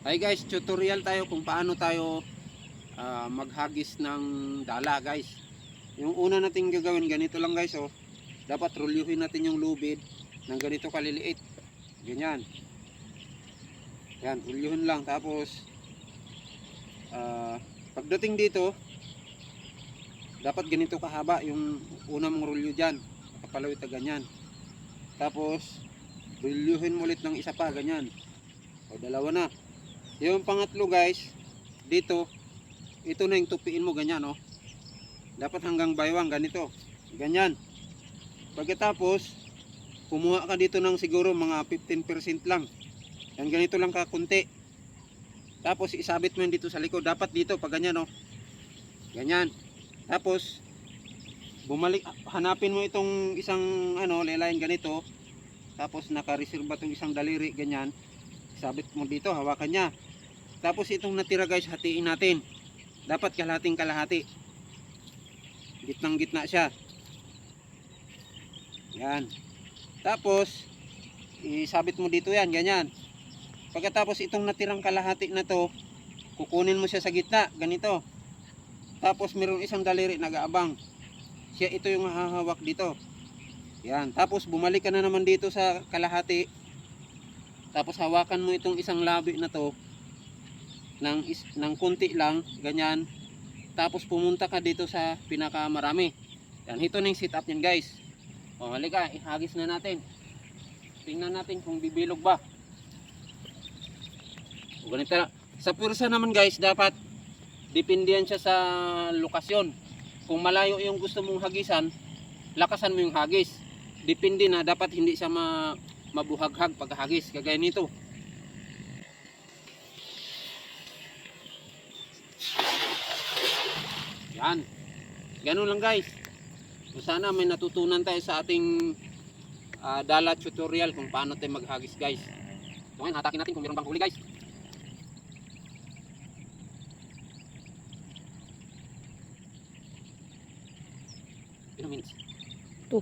Hi guys, tutorial tayo kung paano tayo ah, maghagis ng dala guys. Yung una nating gagawin, ganito lang guys oh. Dapat rulyuhin natin yung lubid ng ganito kaliliit. Ganyan. Yan, rulyuhin lang. Tapos, ah, pagdating dito, dapat ganito kahaba yung una mong rulyo dyan. Kapalawit ganyan. Tapos, rulyuhin mo ulit ng isa pa, ganyan. O, dalawa na. Yung pangatlo guys, dito, ito na yung tupiin mo ganyan oh. Dapat hanggang baywang ganito. Ganyan. Pagkatapos, kumuha ka dito ng siguro mga 15% lang. Yan ganito lang kakunti. Tapos isabit mo yun dito sa likod. Dapat dito pag ganyan oh. Ganyan. Tapos bumalik hanapin mo itong isang ano, lelayan ganito. Tapos nakareserba tong isang daliri ganyan. Isabit mo dito, hawakan niya. Tapos itong natira guys, hatiin natin. Dapat kalahating kalahati. Gitnang gitna siya. Yan. Tapos, isabit mo dito yan, ganyan. Pagkatapos itong natirang kalahati na to, kukunin mo siya sa gitna, ganito. Tapos mayroong isang daliri nag-aabang. Siya ito yung hahawak dito. Yan. Tapos bumalik ka na naman dito sa kalahati. Tapos hawakan mo itong isang labi na to ng, is, ng kunti lang, ganyan. Tapos pumunta ka dito sa pinakamarami. Yan, ito na yung setup niyan guys. O halika, ihagis na natin. Tingnan natin kung bibilog ba. O ganito na. Sa pursa naman guys, dapat depende yan siya sa lokasyon. Kung malayo yung gusto mong hagisan, lakasan mo yung hagis. Depende na, dapat hindi siya ma, mabuhaghag pag hagis. Kagaya nito. Yan. Ganun lang guys. So, sana may natutunan tayo sa ating ah, dala tutorial kung paano tayo maghagis guys. So ngayon, hatakin natin kung meron bang huli guys. Ilang minutes? Two.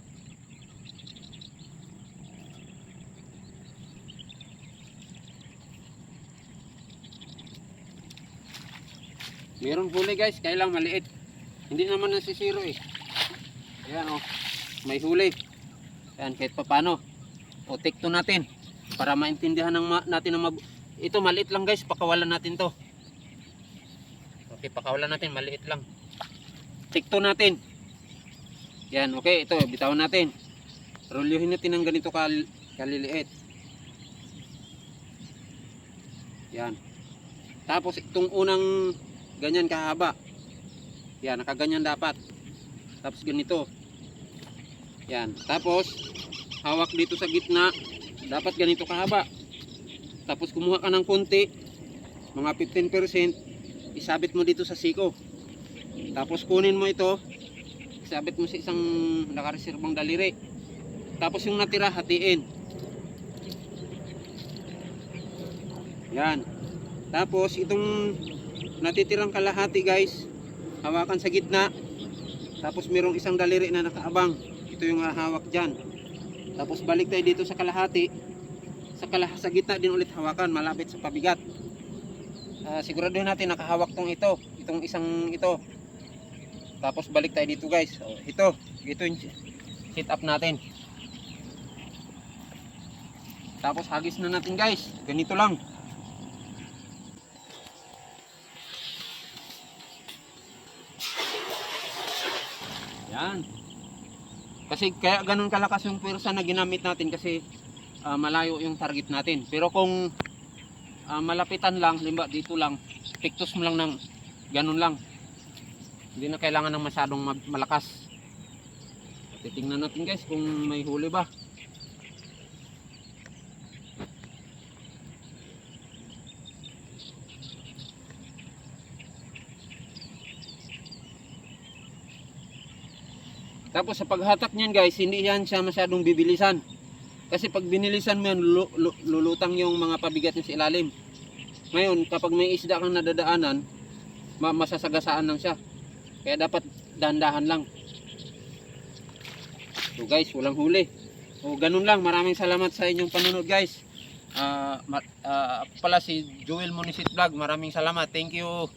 Meron huli guys, kaya lang maliit. Hindi naman nasisiro eh. Ayan oh, may huli. Ayan, kahit pa paano. O tikto natin para maintindihan ng ma- natin ng mab- ito maliit lang guys, pakawalan natin to. Okay, pakawalan natin, maliit lang. Tikto natin. Yan, okay, ito, bitawan natin. Rulyuhin natin ng ganito kal kaliliit. Yan. Tapos itong unang ganyan kahaba. Yan, nakaganyan dapat. Tapos ganito. Yan. Tapos hawak dito sa gitna. Dapat ganito kahaba. Tapos kumuha ka ng konti, mga 15%, isabit mo dito sa siko. Tapos kunin mo ito, isabit mo sa isang nakareserbang daliri. Tapos yung natira, hatiin. Yan. Tapos itong natitirang kalahati guys, hawakan sa gitna. Tapos mayroong isang daliri na nakaabang. Ito yung hawak dyan. Tapos balik tayo dito sa kalahati. Sa, kalah sa gitna din ulit hawakan, malapit sa pabigat. Ah, siguraduhin natin nakahawak tong ito. Itong isang ito. Tapos balik tayo dito guys. Oh, ito. Ito yung sit up natin. Tapos hagis na natin guys. Ganito lang. Yan. Kasi kaya ganun kalakas yung pwersa na ginamit natin kasi ah, malayo yung target natin. Pero kung ah, malapitan lang, limba dito lang, pictus mo lang ng ganun lang. Hindi na kailangan ng masyadong ma- malakas. Titingnan natin guys kung may huli ba. Tapos sa paghatak niyan guys, hindi yan siya masyadong bibilisan. Kasi pag binilisan mo yan, lu- lu- lulutang yung mga pabigat niya sa ilalim. Ngayon, kapag may isda kang nadadaanan, ma- masasagasaan lang siya. Kaya dapat dandahan lang. So guys, walang huli. O ganun lang. Maraming salamat sa inyong panunod guys. Ah, ako pala si Joel Munisit Vlog. Maraming salamat. Thank you.